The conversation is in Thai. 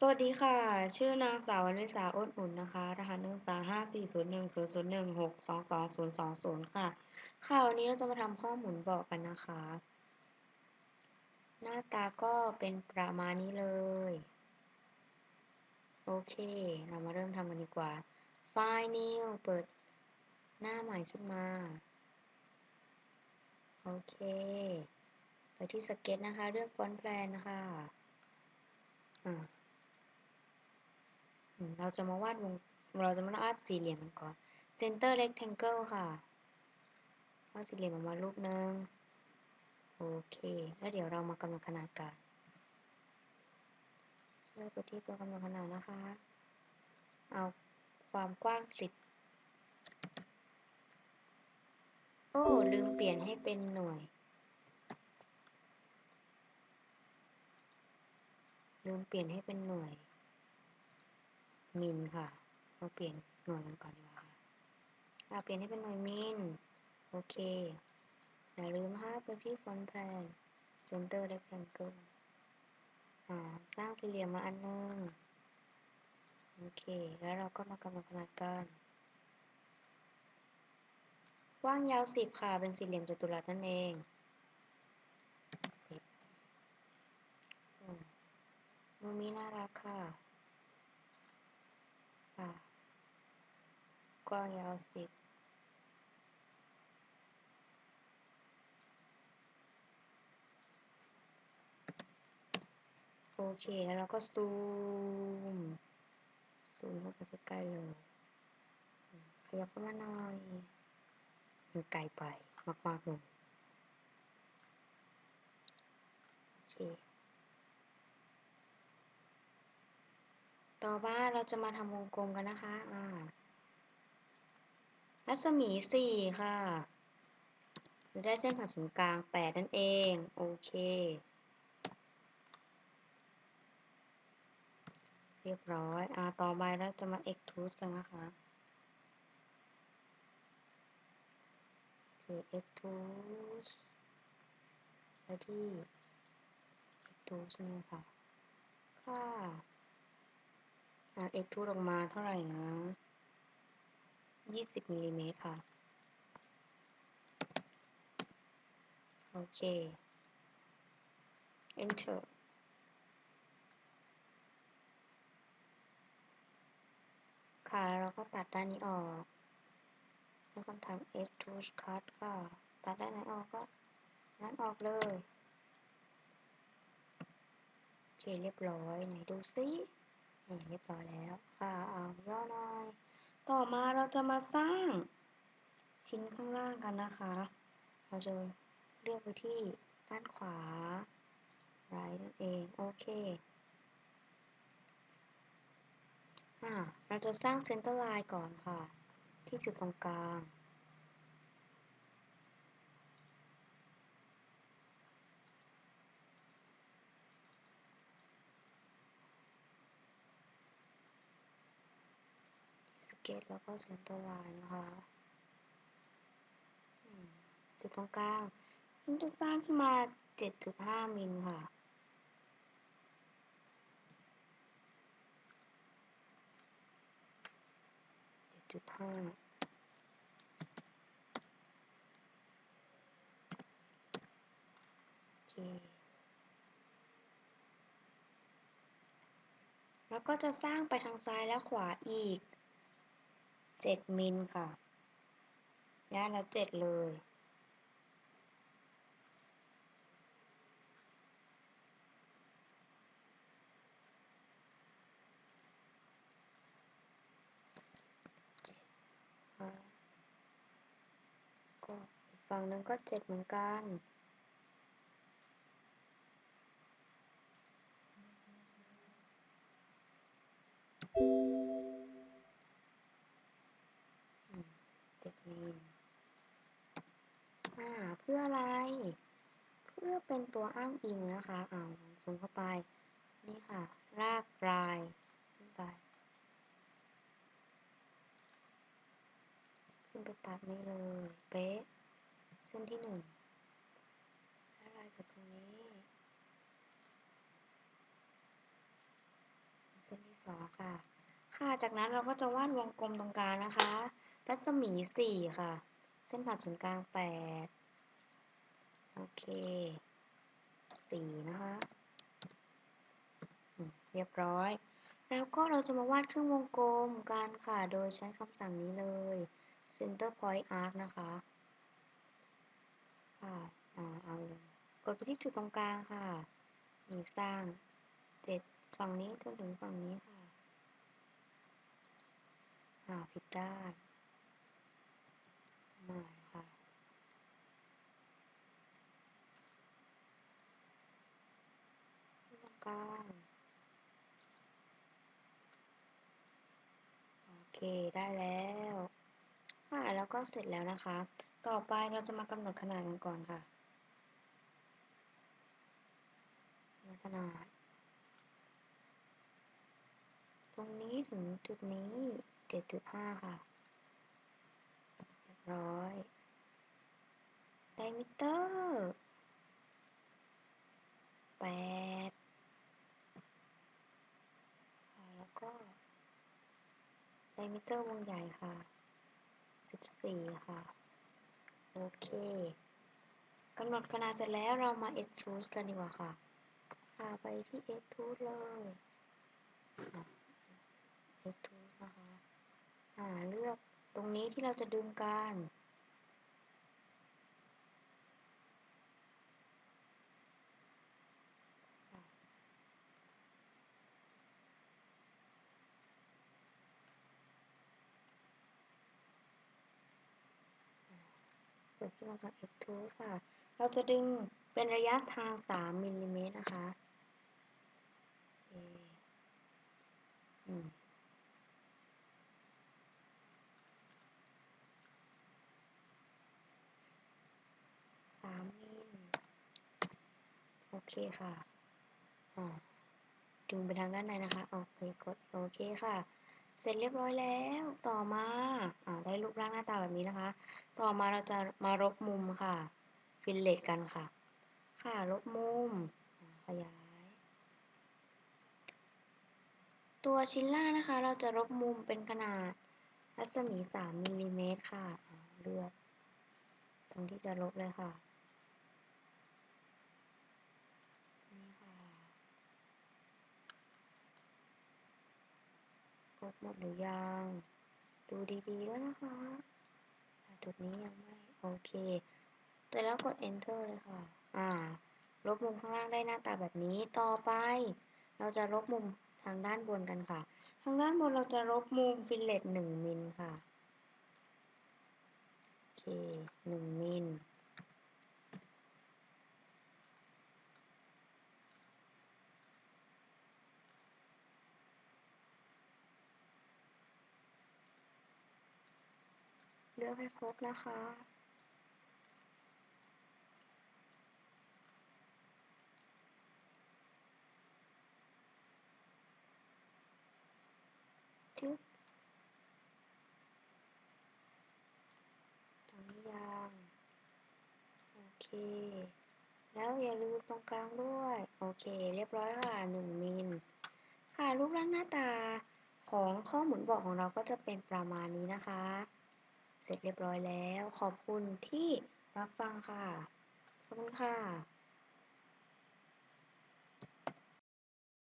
สวัสดีค่ะ ชื่อนางสาววรรณิสาอ้นอุ่นนะคะ รหัสนักศึกษาห้าสี่ศูนย์หนึ่งศูนย์ศูนย์หนึ่งหกสองสองศูนย์สองศูนย์ค่ะ ค่ะ วันนี้เราจะมาทำข้อมุนบอกกันนะคะ หน้าตาก็เป็นประมาณนี้เลย โอเค เรามาเริ่มทำกันดีกว่า ไฟล์ new เปิดหน้าใหม่ขึ้นมา โอเค ไปที่สเก็ตนะคะ เลือกฟอนต์แพลนนะคะ อ่าเราจะมาวาดวง เราจะมาวาดสี่เหลี่ยมกันก่อน center rectangle ค่ะ วาดสี่เหลี่ยมออกมารูปหนึ่งโอเค แล้วเดี๋ยวเรามากำหนดขนาดกันเลือกไปที่ตัวกำหนดขนาดนะคะ เอาความกว้างสิบโอ้ ลืมเปลี่ยนให้เป็นหน่วย ลืมเปลี่ยนให้เป็นหน่วย มิลค่ะมาเปลี่ยนหน่วยกันก่อนดีกว่าค่ะเปลี่ยนให้เป็นหน่วยมิล โอเค อย่าลืมนะคะเป็นที่ฟอนต์แพลน center rectangle อ่าสร้างสี่เหลี่ยมมาอันนึง โอเค แล้วเราก็มากำหนดขนาดกันกว้างยาวสิบค่ะ เป็นสี่เหลี่ยมจัตุรัสนั่นเองสิบมูมีน่ารักค่ะ ค่ะ กว้างยาวสิบโอเค แล้วเราก็ซูม ซูมเข้าไปใกล้ๆเลยขยับเข้ามาหน่อยมันไกลไปมากๆเลยโอเค ต่อมาเราจะมาทำวงกลมกันนะคะอ่ารัศมีสี่ค่ะได้เส้นผ่าศูนย์กลางแปดนั่นเอง โอเค เรียบร้อย อ่า ต่อไปเราจะมา extrude กันนะคะโอเค x t r u s ไปที่ x t r u s นี่ค่ะ ค่ะ เอ็กทูดออกมาเท่าไหร่นะ20มิลลิเมตรค่ะ โอเค enter ค่ะ แล้วเราก็ตัดด้านนี้ออกแล้วก็ทำ extrude cut ค่ะ ตัดด้านไหนออกก็นั้นออกเลย โอเค เรียบร้อย ไหนดูซิ เรียบร้อยแล้วค่ะเอาย่อหน่อย ต่อมาเราจะมาสร้างชิ้นข้างล่างกันนะคะ เราจะเลือกไปที่ด้านขวาไรนั่นเอง โอเคอ่าเราจะสร้างเซนเตอร์ไลน์ก่อนค่ะ ที่จุดตรงกลาง สเก็ตแล้วก็เซนเตอร์ไลน์นะคะจุดตรงกลางมันจะสร้างขึ้นมา 7.5 มิลค่ะจุดห้าโอเคแล้วก็จะสร้างไปทางซ้ายและขวาอีก เจ็ดมิลค่ะย่านละเจ็ดเลยก็อีกฝั่งนึงก็เจ็ดเหมือนกัน พื่ออะไร เพื่อเป็นตัวอ้างอิงนะคะอ่าซูมเข้าไป นี่ค่ะ รากรายขึ้นไปขึ้นไปตัดนี่เลย เป๊ะ เส้นที่หนึ่งแล้วลายจากตรงนี้ เส้นที่สองค่ะ ค่ะจากนั้นเราก็จะวาดวงกลมตรงกลางนะคะ รัศมีสี่ค่ะ เส้นผ่าศูนย์กลางแปด โอเคสี่นะคะเรียบร้อย แล้วก็เราจะมาวาดครึ่งวงกลมกันค่ะ โดยใช้คำสั่งนี้เลย center point arc นะคะค่ะอ่าเอาเลยกดไปที่จุดตรงกลางค่ะนี่สร้างเจ็ดฝั่งนี้จนถึงฝั่งนี้ค่ะอ่าผิดด้านม่ค่ะ ที่ ตรงกลางโอเคได้แล้วค่ะแล้วก็เสร็จแล้วนะคะ ต่อไปเราจะมากำหนดขนาดกันก่อนค่ะขนาด ตรงนี้ถึงจุดนี้7.5ค่ะเรียบร้อยไดมิเตอร์8ค่ะแล้วก็ ไดมิเตอร์วงใหญ่ค่ะ 14 ค่ะ โอเคกำหนดขนาดเสร็จแล้วเรามา extrude กันดีกว่าค่ะ ค่ะไปที่ extrude เลย extrude นะคะ อ่า เลือกตรงนี้ที่เราจะดึงกัน กิดที่เราจะ extrude ค่ะ เราจะดึงเป็นระยะทาง 3มิลลิเมตรนะคะสามมิลโอเคค่ะอ่าดึงไปทางด้านในนะคะ โอเค กด โอเคค่ะ เสร็จเรียบร้อยแล้ว ต่อมาอ่าได้รูปร่างหน้าตาแบบนี้นะคะ ต่อมาเราจะมารบมุมค่ะ ฟิลเลตกันค่ะ ค่ะลบมุม ขยาย ตัวชิ้นล่างนะคะ เราจะลบมุมเป็นขนาดรัศมี 3มิลลิเมตรค่ะเลือกตรงที่จะลบเลยค่ะ นี่ค่ะ ลบหมดหรือยัง ดูดีๆแล้วนะคะ จุดนี้ยังไม่ โอเคแต่แล้วกด enter เลยค่ะ อ่า ลบมุมข้างล่างได้หน้าตาแบบนี้ ต่อไป เราจะลบมุมทางด้านบนกันค่ะ ทางด้านบนเราจะลบมุมฟิลเลต1มิลค่ะ โอเค1มิล เลือกให้ครบนะคะจึ๊บตรงนี้ยังโอเค แล้วอย่าลืมตรงกลางด้วย โอเค เรียบร้อยค่ะ1มิลค่ะรูปร่างหน้าตาของข้อหมุนบอกของเราก็จะเป็นประมาณนี้นะคะ เสร็จเรียบร้อยแล้ว ขอบคุณที่รับฟังค่ะ ขอบคุณค่ะ